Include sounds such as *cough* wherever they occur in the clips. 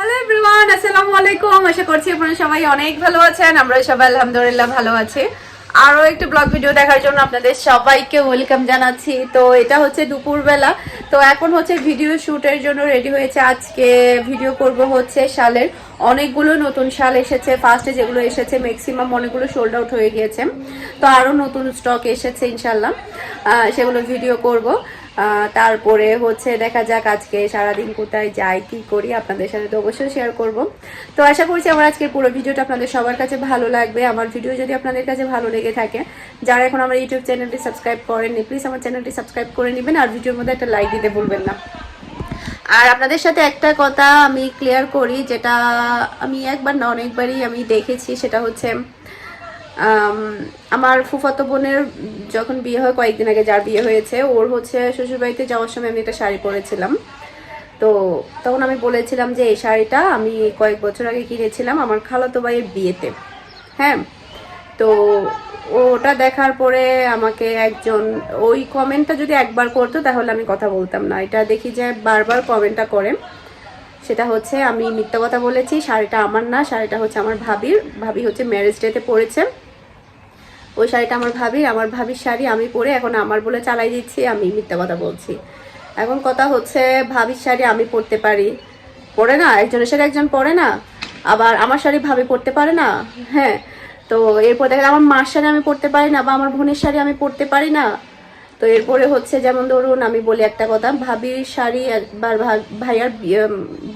Hello everyone আসসালামু আলাইকুম আশা করছি আপনারা সবাই অনেক ভালো আছেন। আমরা সবাই আলহামদুলিল্লাহ ভালো আছি। আরও একটু ব্লগ ভিডিও দেখার জন্য আপনাদের সবাইকে ওয়েলকাম জানাচ্ছি। তো এটা হচ্ছে দুপুরবেলা। তো এখন হচ্ছে ভিডিও শ্যুটের জন্য রেডি হয়েছে। আজকে ভিডিও করব হচ্ছে শালের। অনেকগুলো নতুন শাল এসেছে। ফার্স্টে যেগুলো এসেছে ম্যাক্সিমাম অনেকগুলো সোল্ড আউট হয়ে গিয়েছে। তো আরও নতুন স্টক এসেছে ইনশাল্লাহ সেগুলো ভিডিও করব। তারপরে হচ্ছে দেখা যাক আজকে সারাদিন কোথায় যাই, কি করি, আপনাদের সাথে তো অবশ্যই শেয়ার করব। তো আশা করছি আমার আজকের পুরো ভিডিওটা আপনাদের সবার কাছে ভালো লাগবে। আমার ভিডিও যদি আপনাদের কাছে ভালো লেগে থাকে, যারা এখন আমার ইউটিউব চ্যানেলটি সাবস্ক্রাইব করেননি প্লিজ আমার চ্যানেলটি সাবস্ক্রাইব করে নেবেন আর ভিডিওর মধ্যে একটা লাইক দিতে ভুলবেন না। আর আপনাদের সাথে একটা কথা আমি ক্লিয়ার করি, যেটা আমি একবার না অনেকবারই আমি দেখেছি, সেটা হচ্ছে আমার ফুফাতো বোনের যখন বিয়ে হয়, কয়েকদিন আগে যার বিয়ে হয়েছে, ওর হচ্ছে শ্বশুরবাড়িতে যাওয়ার সময় আমি একটা শাড়ি পরেছিলাম। তো তখন আমি বলেছিলাম যে, এই শাড়িটা আমি কয়েক বছর আগে কিনেছিলাম আমার খালাতো ভাইয়ের বিয়েতে। হ্যাঁ? তো ওটা দেখার পরে আমাকে একজন, ওই কমেন্টটা যদি একবার করতো, তাহলে আমি কথা বলতাম না। এটা দেখি যে বারবার কমেন্টটা করে। সেটা হচ্ছে, আমি মিথ্যা কথা বলেছি, শাড়িটা আমার না, শাড়িটা হচ্ছে আমার ভাবির। ভাবি হচ্ছে ম্যারেজ ডেতে পরেছে ওই শাড়িটা আমার ভাবির আমার ভাবির শাড়ি আমি পরে এখন আমার বলে চালাই দিচ্ছি, আমি মিথ্যা কথা বলছি। এখন কথা হচ্ছে ভাবির শাড়ি আমি পরতে পারি। পরে না, একজনের শাড়ি একজন পরে না, আবার আমার শাড়ি ভাবি পরতে পারে না হ্যাঁ। তো এরপর দেখা আমার মার শাড়ি আমি পরতে পারি না, বা আমার বোনের শাড়ি আমি পরতে পারি না। তো এরপরে হচ্ছে যেমন ধরুন আমি বলি একটা কথা, ভাবির শাড়ি একবার ভাইয়ার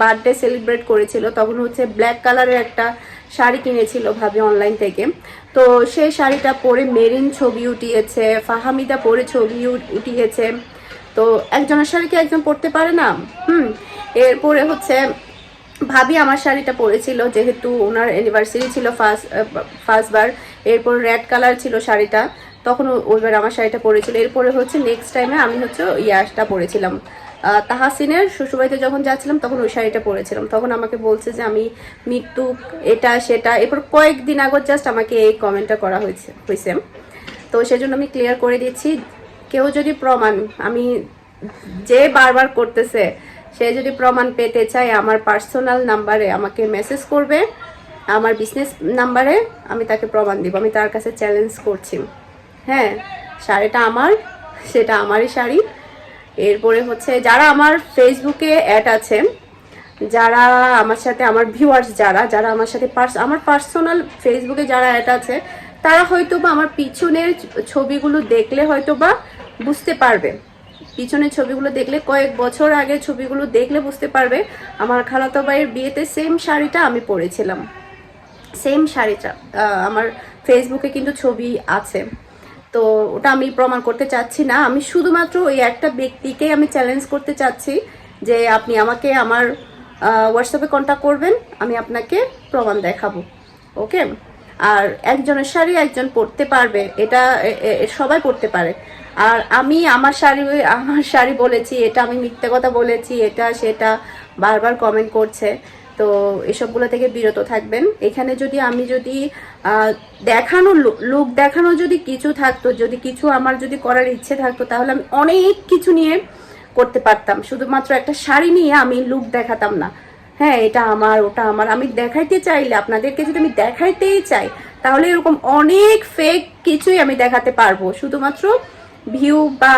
বার্থডে সেলিব্রেট করেছিল, তখন হচ্ছে ব্ল্যাক কালারের একটা শাড়ি কিনেছিল ভাবি অনলাইন থেকে। তো সেই শাড়িটা পরে মেরিন ছবি উঠিয়েছে, ফাহামিদা পরে ছবি উঠিয়েছে। তো একজনের শাড়ি কি একজন পরতে পারে না? হুম, এরপরে হচ্ছে ভাবি আমার শাড়িটা পরেছিল, যেহেতু ওনার অ্যানিভার্সারি ছিল ফার্স্ট ফার্স্টবার এরপর রেড কালার ছিল শাড়িটা। তখন ওইবার আমার শাড়িটা পরেছিল। এরপরে হচ্ছে নেক্সট টাইমে আমি হচ্ছে ইয়াসটা পরেছিলাম। তাহাসিনের শ্বশুরবাড়িতে যখন যাচ্ছিলাম, তখন ওই শাড়িটা পরেছিলাম। তখন আমাকে বলছে যে, আমি মৃত্যু, এটা, সেটা। এরপর কয়েকদিন আগত জাস্ট আমাকে এই কমেন্টটা করা হয়েছে হয়েছে। তো সেজন্য আমি ক্লিয়ার করে দিচ্ছি, কেউ যদি প্রমাণ, আমি যে বারবার করতেছে, সে যদি প্রমাণ পেতে চায়, আমার পার্সোনাল নাম্বারে আমাকে মেসেজ করবে। আমার বিজনেস নাম্বারে আমি তাকে প্রমাণ দিব। আমি তার কাছে চ্যালেঞ্জ করছি। হ্যাঁ শাড়িটা আমার, সেটা আমারই শাড়ি। এরপরে হচ্ছে যারা আমার ফেসবুকে অ্যাড আছে, যারা আমার সাথে, আমার ভিউয়ার্স যারা যারা আমার সাথে পার্স আমার পার্সোনাল ফেসবুকে যারা অ্যাড আছে, তারা হয়তো বা আমার পিছনের ছবিগুলো দেখলে হয়তো বা বুঝতে পারবে। পিছনের ছবিগুলো দেখলে, কয়েক বছর আগে ছবিগুলো দেখলে বুঝতে পারবে, আমার খালাতো ভাইয়ের বিয়েতে সেম শাড়িটা আমি পরেছিলাম। সেম শাড়িটা আমার ফেসবুকে কিন্তু ছবি আছে। তো ওটা আমি প্রমাণ করতে চাচ্ছি না। আমি শুধুমাত্র ওই একটা ব্যক্তিকেই আমি চ্যালেঞ্জ করতে চাচ্ছি যে আপনি আমাকে আমার হোয়াটসঅ্যাপে কন্ট্যাক্ট করবেন, আমি আপনাকে প্রমাণ দেখাবো। ওকে আর একজনের শাড়ি একজন পরতে পারবে, এটা সবাই পরতে পারে। আর আমি আমার শাড়ি আমার শাড়ি বলেছি, এটা আমি মিথ্যে কথা বলেছি, এটা সেটা বারবার কমেন্ট করছে। তো এসবগুলো থেকে বিরত থাকবেন। এখানে যদি আমি যদি দেখানো লুক দেখানো যদি কিছু থাকতো, যদি কিছু আমার যদি করার ইচ্ছে থাকতো, তাহলে আমি অনেক কিছু নিয়ে করতে পারতাম। শুধুমাত্র একটা শাড়ি নিয়ে আমি লুক দেখাতাম না। হ্যাঁ এটা আমার, ওটা আমার। আমি দেখাইতে চাইলে, আপনাদেরকে যদি আমি দেখাইতেই চাই, তাহলে এরকম অনেক ফেক কিছুই আমি দেখাতে পারব। শুধুমাত্র ভিউ বা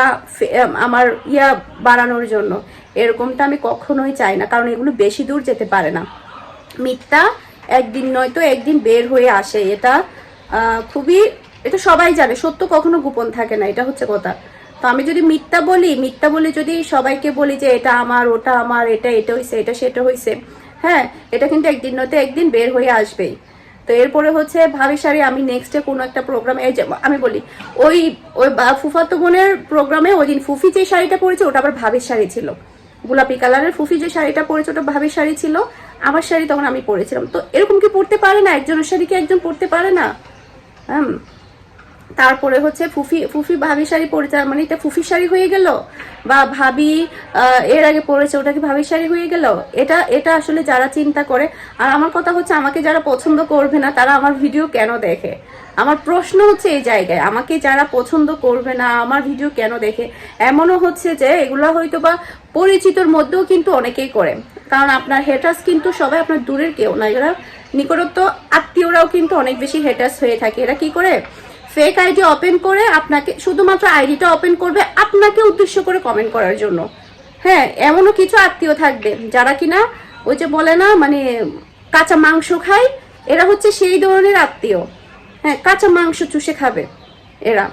আমার ইয়া বাড়ানোর জন্য। এরকমটা আমি কখনোই চাই না, কারণ এগুলো বেশি দূর যেতে পারে না। মিথ্যা একদিন নয়তো একদিন বের হয়ে আসে। এটা খুবই, এটা সবাই জানে, সত্য কখনো গোপন থাকে না, এটা হচ্ছে কথা। তো আমি যদি মিথ্যা বলি, মিথ্যা বলে যদি সবাইকে বলি যে এটা আমার, ওটা আমার, এটা এটা হয়েছে এটা, সেটা হয়েছে হ্যাঁ এটা কিন্তু একদিন নয়তো একদিন বের হয়ে আসবেই। তো এরপরে হচ্ছে ভাবি শাড়ি আমি নেক্সটে কোনো একটা প্রোগ্রামে এই আমি বলি, ওই ওই ফুফাতো বোনের প্রোগ্রামে ওই দিন ফুফি যে শাড়িটা পরেছে, ওটা আবার ভাবির শাড়ি ছিল। গোলাপি কালারের ফুফি যে শাড়িটা পরেছে, ওটা ভাবির শাড়ি ছিল। আমার শাড়ি তখন আমি পরেছিলাম। তো এরকম কি পরতে পারে না? একজনের শাড়ি কি একজন পরতে পারে না? হ্যাঁ তারপরে হচ্ছে ফুফি ফুফি ভাবি শাড়ি পরেছে মানে এটা ফুফি শাড়ি হয়ে গেল? বা ভাবি এর আগে পরেছে, ওটা কি ভাবি শাড়ি হয়ে গেল? এটা এটা আসলে যারা চিন্তা করে, আর আমার কথা হচ্ছে আমাকে যারা পছন্দ করবে না, তারা আমার ভিডিও কেন দেখে? আমার প্রশ্ন হচ্ছে এই জায়গায়, আমাকে যারা পছন্দ করবে না, আমার ভিডিও কেন দেখে? এমনও হচ্ছে যে এগুলো হয়তো বা পরিচিতর মধ্যেও কিন্তু অনেকেই করে। কারণ আপনার হেটার্স কিন্তু সবাই আপনার দূরের কেউ না, এরা নিকটত্ব আত্মীয়রাও কিন্তু অনেক বেশি হেটার্স হয়ে থাকে। এরা কি করে? ফেক আইডি ওপেন করে আপনাকে, শুধুমাত্র আইডিটা ওপেন করবে আপনাকে উদ্দেশ্য করে কমেন্ট করার জন্য। হ্যাঁ এমনও কিছু আত্মীয় থাকবে যারা কিনা ওই যে বলে না মানে কাঁচা মাংস খায়, এরা হচ্ছে সেই ধরনের আত্মীয়। হ্যাঁ কাঁচা মাংস চুষে খাবে এরা।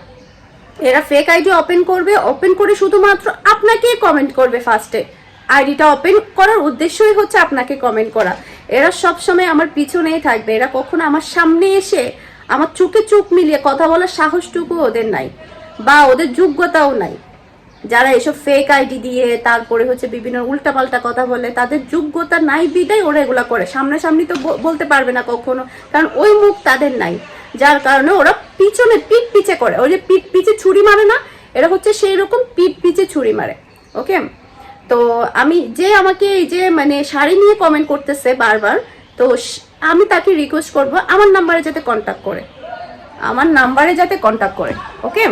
এরা ফেক আইডি ওপেন করবে ওপেন করে শুধুমাত্র আপনাকেই কমেন্ট করবে ফার্স্টে আইডিটা ওপেন করার উদ্দেশ্যই হচ্ছে আপনাকে কমেন্ট করা। এরা সব সময় আমার পিছনেই থাকবে, এরা কখনো আমার সামনে এসে আমার চোখে চোখ মিলিয়ে কথা বলার সাহসটুকু ওদের নাই, বা ওদের যোগ্যতাও নাই। যারা এসব ফেক আইডি দিয়ে তারপরে হচ্ছে বিভিন্ন উল্টাপাল্টা কথা বলে, তাদের যোগ্যতা নাই বিদায় ওরা এগুলা করে। সামনাসামনি তো বলতে পারবে না কখনো, কারণ ওই মুখ তাদের নাই। যার কারণে ওরা পিছনে পিঠ পিছে করে। ওই যে পিঠ পিছে ছুরি মারে না, এরা হচ্ছে সেই রকম পিঠ পিছে ছুরি মারে। ওকে? তো আমি যে আমাকে এই যে মানে শাড়ি নিয়ে কমেন্ট করতেছে বারবার, তো আমি তাকে রিকোয়েস্ট করব, আমার নাম্বারে যাতে কন্ট্যাক্ট করে। আমার নাম্বারে যাতে কন্ট্যাক্ট করে ওকে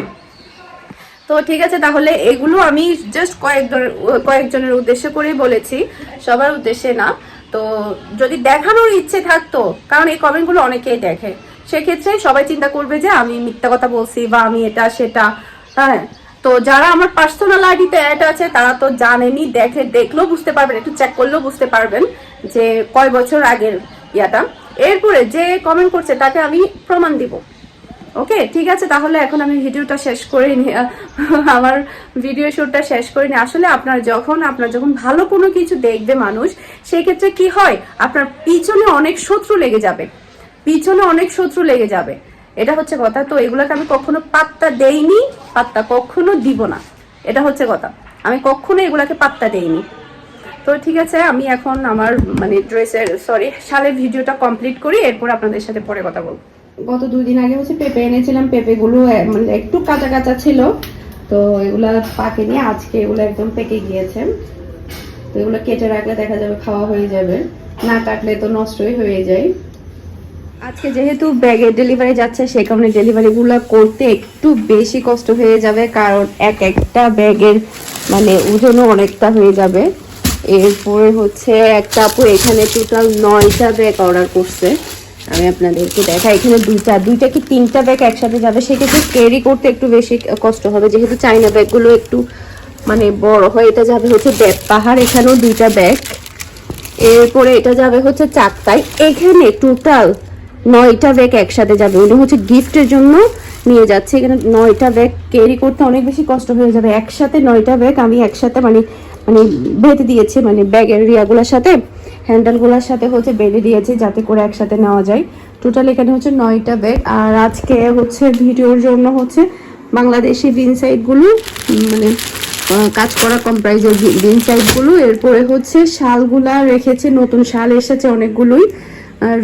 তো ঠিক আছে, তাহলে এগুলো আমি জাস্ট কয়েকজন, কয়েকজনের উদ্দেশ্য করেই বলেছি, সবার উদ্দেশ্যে না। তো যদি দেখানোর ইচ্ছে থাকতো, কারণ এই কমেন্টগুলো অনেকেই দেখে, সেক্ষেত্রে সবাই চিন্তা করবে যে আমি মিথ্যা কথা বলছি বা আমি এটা, সেটা হ্যাঁ। তো যারা আমার পার্সোনাল আইডিতে অ্যাড আছে, তারা তো জানেনি দেখে, দেখলেও বুঝতে পারবেন, একটু চেক করলেও বুঝতে পারবেন যে কয় বছর আগের ইয়াটা। এরপরে যে কমেন্ট করছে, তাকে আমি প্রমাণ দিব। ওকে ঠিক আছে, তাহলে এখন আমি ভিডিওটা শেষ করে নি *laughs* আমার ভিডিও শুটটা শেষ করে নি। আসলে আপনার যখন আপনার যখন ভালো কোনো কিছু দেখবে মানুষ সেই ক্ষেত্রে কি হয়? আপনার পিছনে অনেক শত্রু লেগে যাবে। পিছনে অনেক শত্রু লেগে যাবে। এটা হচ্ছে কথা। তো এগুলোকে আমি কখনো পাত্তা দেইনি, পাত্তা কখনো দিব না। এটা হচ্ছে কথা। আমি কখনো এগুলাকে পাত্তা দেইনি। তো ঠিক আছে আমি এখন আমার মানে ড্রেসের সরি শালের ভিডিওটা কমপ্লিট করি এরপর আপনাদের সাথে পরে কথা বলব। গত দুই দিন আগে হচ্ছে পেঁপে এনেছিলাম পেঁপেগুলো মানে একটু কাঁচা কাঁচা ছিল তো এগুলা পাকেনি আজকে এগুলো একদম পেকে গিয়েছে। তো এগুলো কেটে রাখলে দেখা যাবে খাওয়া হয়ে যাবে না কাটলে তো নষ্টই হয়ে যায়। আজকে যেহেতু ব্যাগে ডেলিভারি যাচ্ছে সেই কারণে ডেলিভারিগুলো করতে একটু বেশি কষ্ট হয়ে যাবে কারণ এক একটা ব্যাগের মানে ওজনও অনেকটা হয়ে যাবে। এরপরে হচ্ছে একটা আপু এখানে টোটাল নয়টা ব্যাগ অর্ডার করছে। আমি আপনাদেরকে দেখা এখানে দুইটা দুইটা কি তিনটা ব্যাগ একসাথে যাবে? সেক্ষেত্রে ক্যারি করতে একটু বেশি কষ্ট হবে। যেহেতু চাইনা ব্যাগগুলো একটু মানে বড় হয়, এটা যাবে হচ্ছে ব্যাগ পাহাড় এখানেও দুইটা ব্যাগ এরপরে এটা যাবে হচ্ছে চারটায় এখানে টোটাল নয়টা ব্যাগ একসাথে যাবে। উনি হচ্ছে গিফটের জন্য নিয়ে যাচ্ছে। এখানে নয়টা ব্যাগ ক্যারি করতে অনেক বেশি কষ্ট হয়ে যাবে। একসাথে নয়টা ব্যাগ আমি একসাথে মানে মানে বেঁধে দিয়েছে মানে ব্যাগের রিয়াগুলোর সাথে হ্যান্ডেলগুলোর সাথে হচ্ছে বেঁধে দিয়েছে যাতে করে একসাথে নেওয়া যায়। টোটাল এখানে হচ্ছে নয়টা ব্যাগ আর আজকে হচ্ছে ভিডিওর জন্য হচ্ছে বাংলাদেশি বিন সাইডগুলো মানে কাজ করা কম্প্রাইজের বিন সাইডগুলো এরপরে হচ্ছে শালগুলা রেখেছে, নতুন শাল এসেছে অনেকগুলোই।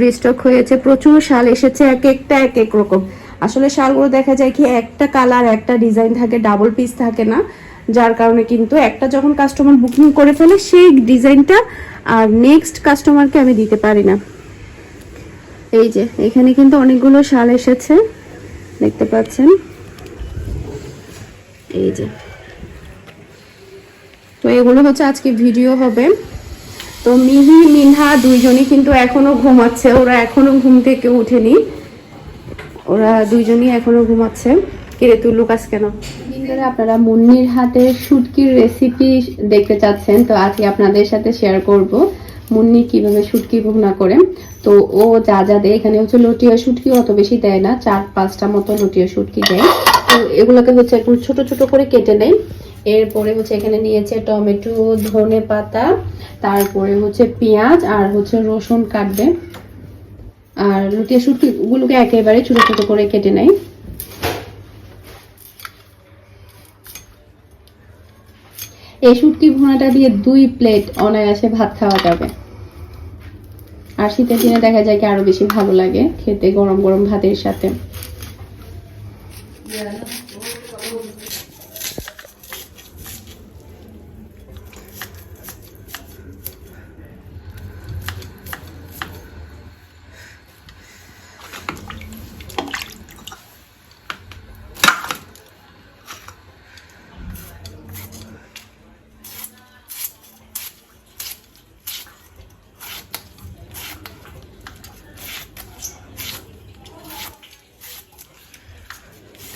রিস্টক হয়েছে, প্রচুর শাল এসেছে, এক একটা, এক এক রকম। আসলে শালগুলো দেখা যায় কি একটা কালার একটা ডিজাইন থাকে ডাবল পিস থাকে না। যার কারণে কিন্তু একটা যখন কাস্টমার বুকিং করে ফেলে, সেই ডিজাইনটা আর নেক্সট কাস্টমারকে আমি দিতে পারি না। এই যে, এখানে কিন্তু অনেকগুলো শাল এসেছে, দেখতে পাচ্ছেন? এই যে। তো এগুলো হচ্ছে আজকে ভিডিও হবে। তো মিহি, মিনহা দুইজনই কিন্তু এখনও ঘুমাচ্ছে, ওরা এখনও ঘুম থেকে উঠেনি ওরা দুইজনই এখনও ঘুমাচ্ছে। কিরে তুই লুকাস কেন? ধরে আপনারা মুন্নির হাতে শুটকির রেসিপি দেখতে চাচ্ছেন, তো আজকে আপনাদের সাথে শেয়ার করব মুন্নি কীভাবে শুটকি ভুনা করে। তো ও যা যা দেয়, এখানে হচ্ছে লটিয়া শুটকি অত বেশি দেয় না, চার পাঁচটা মতো লটিয়া শুটকি দেয়। তো এগুলোকে হচ্ছে একটু ছোট ছোট করে কেটে নেয় এরপরে হচ্ছে এখানে নিয়েছে টমেটো, ধনে পাতা, তারপরে হচ্ছে পেঁয়াজ আর হচ্ছে রসুন কাটবে। আর লুটিয়া শুটকি গুলোকে একেবারে ছোট ছোট করে কেটে নেয় এই শুটকি ভুনাটা দিয়ে দুই প্লেট অনায়াসে ভাত খাওয়া যাবে। আর শীতের দিনে দেখা যায় কি আরও বেশি ভালো লাগে খেতে গরম গরম ভাতের সাথে।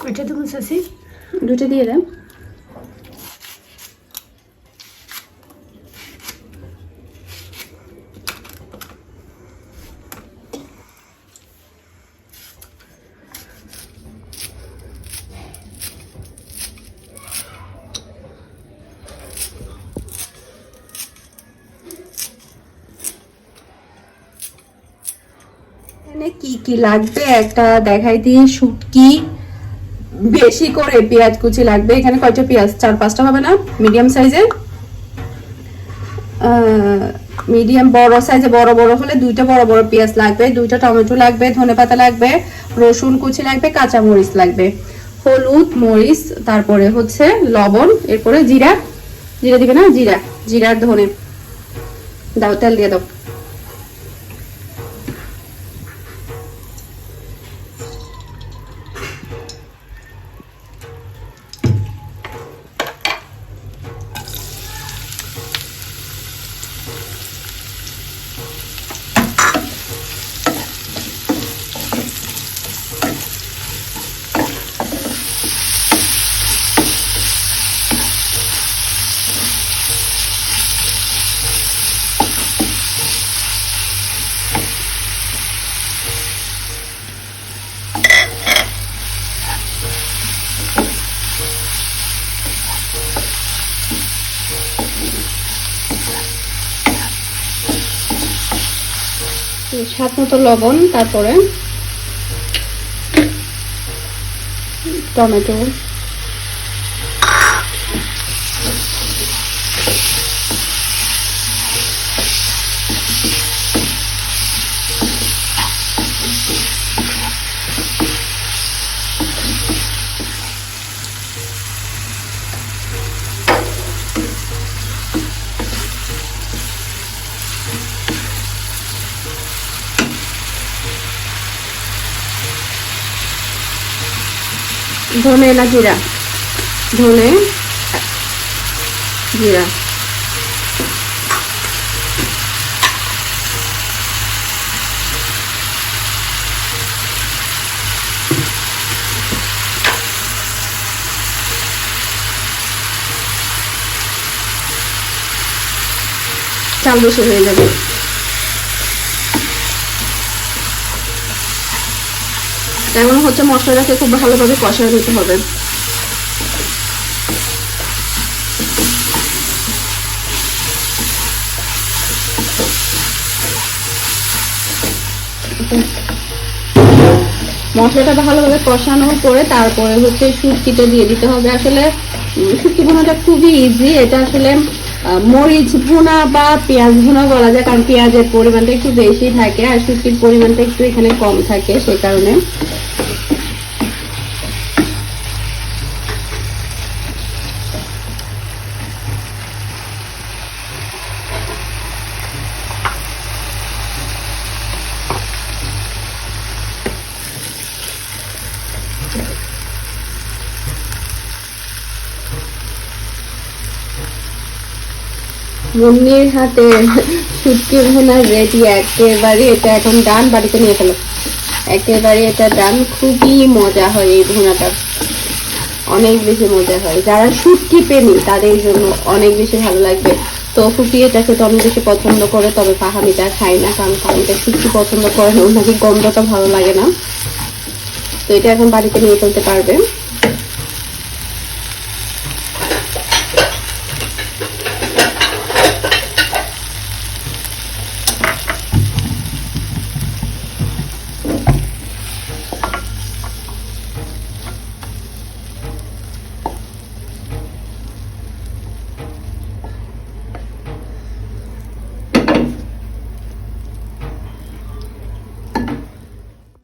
কয়টা দেবো শাসি দুটো দিয়ে দেন কি কি লাগবে? একটা দেখাই দিয়ে শুটকি। বেশি করে পেঁয়াজ কুচি লাগবে। এখানে কয়টা পেঁয়াজ? চার, পাঁচটা হবে না? মিডিয়াম সাইজের মিডিয়াম বড় সাইজে বড় বড় হলে দুইটা বড় বড় পেঁয়াজ লাগবে। দুইটা টমেটো লাগবে, ধনে পাতা লাগবে, রসুন কুচি লাগবে, কাঁচা মরিচ লাগবে। হলুদ, মরিচ, তারপরে হচ্ছে লবণ, এরপরে জিরা। জিরা দিবে না? জিরা। জিরার ধনে। দাও, তেল দিয়ে দাও। স্বাদ মতো লবণ তারপরে টমেটো। ধনে না জিরা? ধনে জিরা। চাল বেশি হয়ে যাবে। তেমন হচ্ছে মশলাটাকে খুব ভালোভাবে কষায় নিতে হবে। মশলাটা ভালোভাবে কষানোর পরে তারপরে হচ্ছে শুটকিটা দিয়ে দিতে হবে। আসলে শুটকি ভুনাটা খুবই ইজি এটা আসলে মরিচ ভুনা বা পেঁয়াজ ভুনা বলা যায়, কারণ পেঁয়াজের পরিমাণটা একটু বেশি থাকে আর শুটকির পরিমাণটা একটু এখানে কম থাকে সেই কারণে। মুন্নির হাতে শুটকি ভুনা রেডি, একেবারে এটা এখন ডান বাড়িতে নিয়ে গেল একেবারে এটা ডান, খুবই মজা হয় এই ভুনাটা। অনেক বেশি মজা হয়। যারা শুটকি প্রেমী, তাদের জন্য অনেক বেশি ভালো লাগবে। তো ফুপি এটা খেতে অনেক বেশি পছন্দ করে, তবে পাহামিটা খাই না, কারণ পাহামিটা শুটকি পছন্দ করে না, ওনাকে গন্ধটা ভালো লাগে না। তো এটা এখন বাড়িতে নিয়ে চলতে পারবে।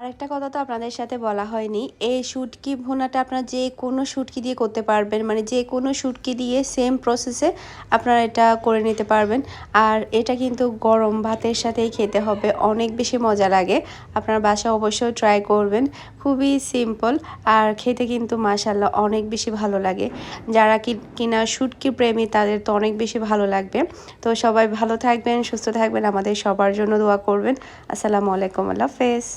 আরেকটা কথা তো আপনাদের সাথে বলা হয়নি, এই শুটকি ভুনাটা আপনারা যে কোনো শুটকি দিয়ে করতে পারবেন মানে যে কোনো শুটকি দিয়ে সেম প্রসেসে আপনারা এটা করে নিতে পারবেন। আর এটা কিন্তু গরম ভাতের সাথেই খেতে হবে, অনেক বেশি মজা লাগে। আপনার বাসা অবশ্যই ট্রাই করবেন, খুবই সিম্পল আর খেতে কিন্তু মাসাল্লাহ অনেক বেশি ভালো লাগে। যারা কি, কিনা শুটকি প্রেমী তাদের তো অনেক বেশি ভালো লাগবে। তো সবাই ভালো থাকবেন, সুস্থ থাকবেন, আমাদের সবার জন্য দোয়া করবেন। আসসালামু আলাইকুম, আল্লাহ হাফেজ।